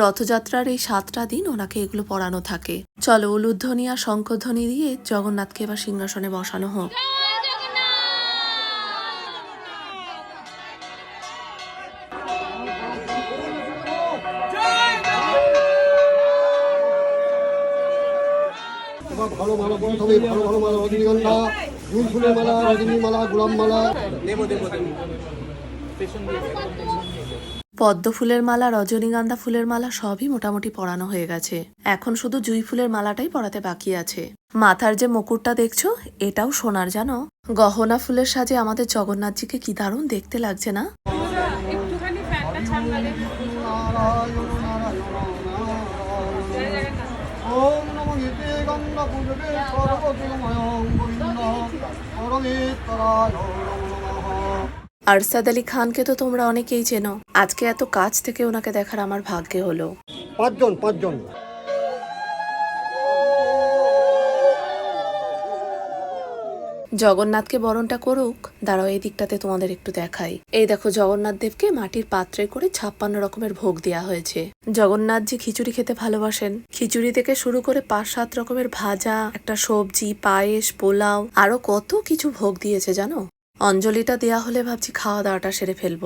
রথযাত্রার এই সাতটা দিন ওনাকে এগুলো পড়ানো থাকে। চলো উলুধ্বনি আর শঙ্খধ্বনি দিয়ে জগন্নাথকে এবার সিংহাসনে বসানো হোক। এবার ভালো ভালো করে সবাই ভালো ভালো মালা রজনীগন্ধা ফুল ফুলের মালা রজনী মালা। গোলাপ মালা পদ্ম ফুলের মালা রজনীগন্ধা ফুলের মালা সবই মোটামুটি পরানো হয়ে গেছে। এখন শুধু জুই ফুলের মালাটাই পরাতে বাকি আছে। মাথার যে মুকুটটা দেখছ এটাও সোনার জানো? গহনা ফুলের সাজে আমাদের জগন্নাথজিকে কি দারুণ দেখতে লাগছে না? ওম নমো আরসাদ আলী খানকে তো তোমরা অনেকেই চেনো। আজকে এত কাছ থেকে ওনাকে দেখার আমার ভাগ্যে হলো। পাঁচজন পাঁচজন। জগন্নাথকে বরণটা করুক দাঁড়াও এই দিকটাতে তোমাদের একটু দেখাই। এই দেখো জগন্নাথ দেবকে মাটির পাত্রে করে ছাপ্পান্ন রকমের ভোগ দেওয়া হয়েছে। জগন্নাথ জগন্নাথজি খিচুড়ি খেতে ভালোবাসেন খিচুড়ি থেকে শুরু করে পাঁচ সাত রকমের ভাজা একটা সবজি পায়েস পোলাও আরও কত কিছু ভোগ দিয়েছে জানো? অঞ্জলিটা দেয়া হলে ভাবছি খাওয়া দাওয়াটা সেরে ফেলব।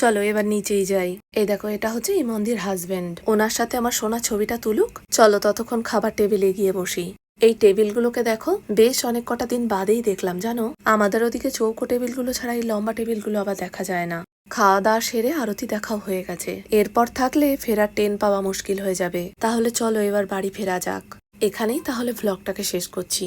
চলো এবার নিচেই যাই। এই দেখো, এটা হচ্ছে ইমন্দির হাজবেন্ড ওনার সাথে আমার সোনা ছবিটা তুলুক। চলো ততক্ষণ খাবার টেবিলে গিয়ে বসি। এই টেবিলগুলোকে দেখো, বেশ অনেক কটা দিন বাদেই দেখলাম, জানো? আমাদের ওদিকে চৌকো টেবিলগুলো ছাড়া এই লম্বা টেবিলগুলো আবার দেখা যায় না। খাওয়া দাওয়া সেরে আরতি দেখাও হয়ে গেছে। এরপর থাকলে ফেরার ট্রেন পাওয়া মুশকিল হয়ে যাবে। তাহলে চলো এবার বাড়ি ফেরা যাক। এখানেই তাহলে ভ্লগটাকে শেষ করছি।